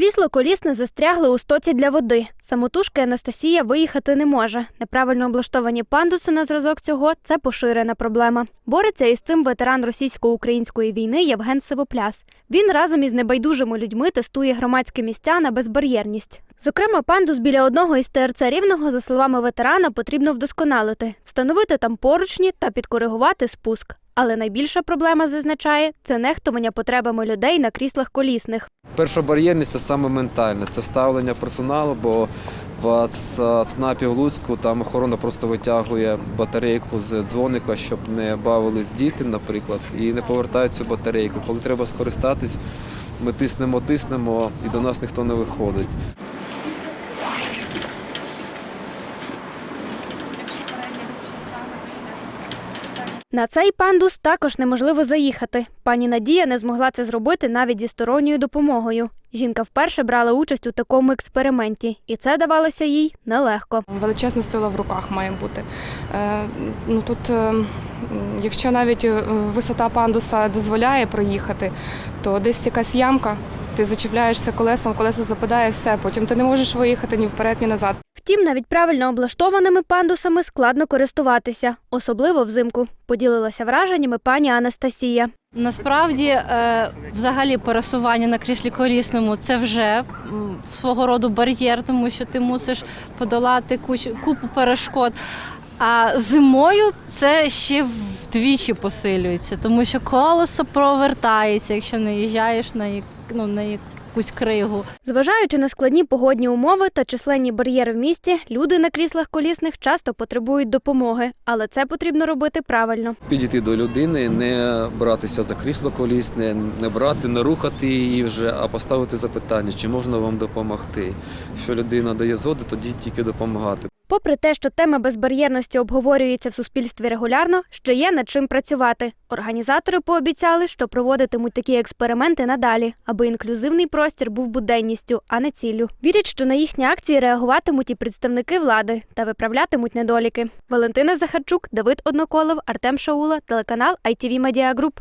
Крісло колісне застрягло у стоці для води. Самотужки Анастасія виїхати не може. Неправильно облаштовані пандуси на зразок цього це поширена проблема. Бореться із цим ветеран російсько-української війни Євген Сивопляс. Він разом із небайдужими людьми тестує громадські місця на безбар'єрність. Зокрема, пандус біля одного із ТРЦ Рівного, за словами ветерана, потрібно вдосконалити, встановити там поручні та підкоригувати спуск. Але найбільша проблема зазначає це нехтування потребами людей на кріслах колісних. Перша бар'єрність це саме ментальне, це ставлення персоналу, бо в ЦНАПі в Луцьку там охорона просто витягує батарейку з дзвоника, щоб не бавились діти, наприклад, і не повертають цю батарейку. Коли треба скористатись, ми тиснемо, тиснемо, і до нас ніхто не виходить. На цей пандус також неможливо заїхати. Пані Надія не змогла це зробити навіть зі сторонньою допомогою. Жінка вперше брала участь у такому експерименті, і це давалося їй нелегко. Величезна сила в руках має бути. Е, ну, тут, е, якщо навіть е, висота пандуса дозволяє проїхати, то десь якась ямка, ти зачіпляєшся колесом, колесо западає, все. Потім ти не можеш виїхати ні вперед, ні назад. Втім, навіть правильно облаштованими пандусами складно користуватися, особливо взимку. Поділилася враженнями пані Анастасія. Насправді, е, взагалі, пересування на кріслі колісному це вже свого роду бар'єр, тому що ти мусиш подолати купу перешкод. А зимою це ще вдвічі посилюється, тому що колесо провертається, якщо не їжджаєш на, ну, на якусь кригу. Зважаючи на складні погодні умови та численні бар'єри в місті, люди на кріслах колісних часто потребують допомоги, але це потрібно робити правильно. Підійти до людини, не братися за крісло колісне, не брати, не рухати її вже, а поставити запитання, чи можна вам допомогти. Якщо людина дає згоду, тоді тільки допомагати. Попри те, що тема безбар'єрності обговорюється в суспільстві регулярно, ще є над чим працювати. Організатори пообіцяли, що проводитимуть такі експерименти надалі, аби інклюзивний простір був буденністю, а не ціллю. Вірять, що на їхні акції реагуватимуть і представники влади та виправлятимуть недоліки. Валентина Захарчук, Давид Одноколов, Артем Шаула, телеканал ITV Media Group.